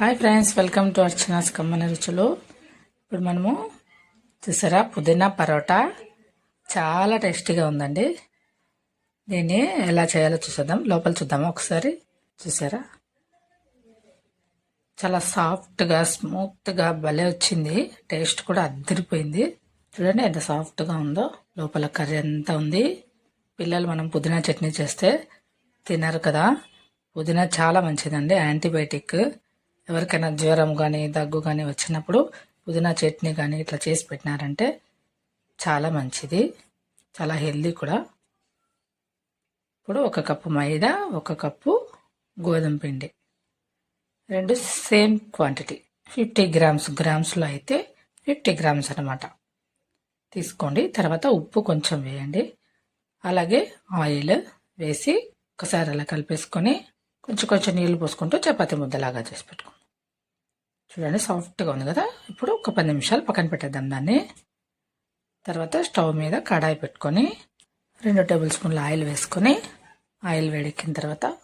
Hi friends welcome to Archana's కమ్మన రుచులు. ఇప్పుడు మనము చూసారా పుదీనా పరోటా? చాలా టేస్టీగా ఉందండి. దీన్ని ఎలా చేయాలో చూసేద్దాం. లోపల చూద్దామా ఒకసారి? చూసారా? చాలా సాఫ్ట్గా స్మూత్గా భలే వచ్చింది. టేస్ట్ కూడా అద్దరిపోయింది. చూడండి ఎంత సాఫ్ట్గా ఉందో. లోపల కర్రీ ఎంత ఉంది. పిల్లలు మనం పుదీనా చట్నీ చేస్తే తినరు కదా. పుదీనా చాలా మంచిదండి యాంటీబయాటిక్. ఎవరికైనా జ్వరం కానీ దగ్గు కానీ వచ్చినప్పుడు పుదీనా చట్నీ కానీ ఇట్లా చేసి పెట్టినారంటే చాలా మంచిది. చాలా హెల్దీ కూడా. ఇప్పుడు ఒక కప్పు మైదా ఒక కప్పు గోధుమ పిండి. రెండు సేమ్ క్వాంటిటీ. ఫిఫ్టీ గ్రామ్స్ గ్రామ్స్లో అయితే ఫిఫ్టీ గ్రామ్స్ అనమాట తీసుకోండి. తర్వాత ఉప్పు కొంచెం వేయండి. అలాగే ఆయిల్ వేసి ఒకసారి అలా కలిపేసుకొని కొంచెం కొంచెం నీళ్ళు పోసుకుంటూ చపాతీ ముద్దలాగా చేసి పెట్టుకోండి. చూడండి సాఫ్ట్గా ఉంది కదా? ఇప్పుడు ఒక పది నిమిషాలు పక్కన పెట్టేద్దాం దాన్ని. తర్వాత స్టవ్ మీద కడాయి పెట్టుకొని రెండు టేబుల్ స్పూన్ల ఆయిల్ వేసుకొని ఆయిల్ వేడెక్కిన తర్వాత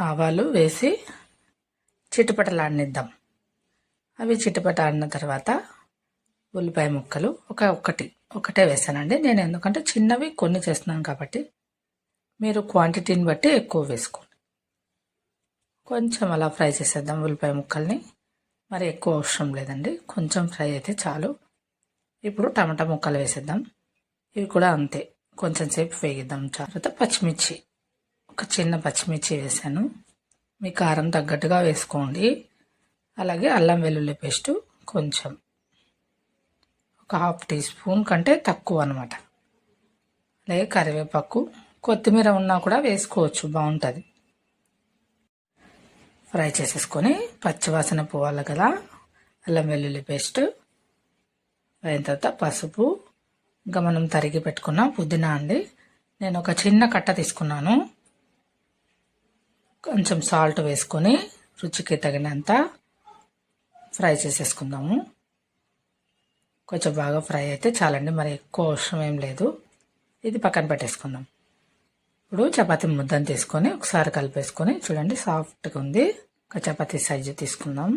ఆవాలు వేసి చిటపటలాడనిద్దాం. అవి చిటపట ఆడిన తర్వాత ఉల్లిపాయ ముక్కలు ఒక ఒకటి ఒకటే వేసానండి. నేను ఎందుకంటే చిన్నవి కొన్ని చేస్తున్నాను కాబట్టి మీరు క్వాంటిటీని బట్టి ఎక్కువ వేసుకోండి. కొంచెం అలా ఫ్రై చేసేద్దాం ఉల్లిపాయ ముక్కల్ని. మరి ఎక్కువ అవసరం లేదండి. కొంచెం ఫ్రై అయితే చాలు. ఇప్పుడు టమాటా ముక్కలు వేసేద్దాం. ఇవి కూడా అంతే. కొంచెం సేపు వేగిద్దాం. తర్వాత పచ్చిమిర్చి. ఒక చిన్న పచ్చిమిర్చి వేసాను. మీ కారం తగ్గట్టుగా వేసుకోండి. అలాగే అల్లం వెల్లుల్లి పేస్ట్ కొంచెం. ఒక హాఫ్ టీ స్పూన్ కంటే తక్కువ అనమాట అలాగే కరివేపాకు. కొత్తిమీర ఉన్నా కూడా వేసుకోవచ్చు. బాగుంటుంది. ఫ్రై చేసేసుకొని పచ్చివాసన పోవాలి కదా. అల్లం వెల్లుల్లి పేస్ట్ అయిన తర్వాత పసుపు. ఇంకా మనం తరిగి పెట్టుకున్న పుదీనా అండి. నేను ఒక చిన్న కట్ట తీసుకున్నాను. కొంచెం సాల్ట్ వేసుకొని రుచికి తగినంత ఫ్రై చేసేసుకుందాము. కొంచెం బాగా ఫ్రై అయితే చాలండి. మరి ఎక్కువ అవసరం ఏం లేదు. ఇది పక్కన పెట్టేసుకుందాం. ఇప్పుడు చపాతీ ముద్దను తీసుకొని ఒకసారి కలిపేసుకొని చూడండి సాఫ్ట్గా ఉంది. ఒక చపాతీ సైజు తీసుకుందాం.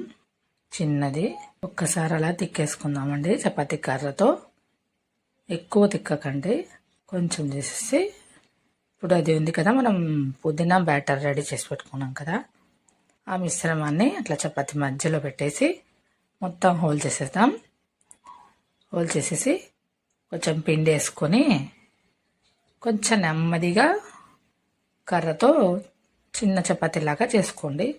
చిన్నది. ఒక్కసారి అలా తిక్కేసుకుందామండి చపాతీ కర్రతో. ఎక్కువ తిక్కకండి. కొంచెం చేసేసి ఇప్పుడు అది ఉంది కదా మనం పుదీనా బ్యాటర్ రెడీ చేసి పెట్టుకున్నాం కదా ఆ మిశ్రమాన్ని అట్లా చపాతి మధ్యలో పెట్టేసి మొత్తం హోల్ చేసేద్దాం. హోల్ చేసేసి కొంచెం పిండి వేసుకొని కొంచెం నెమ్మదిగా కర్రతో చిన్న చపాతీలాగా చేసుకోండి.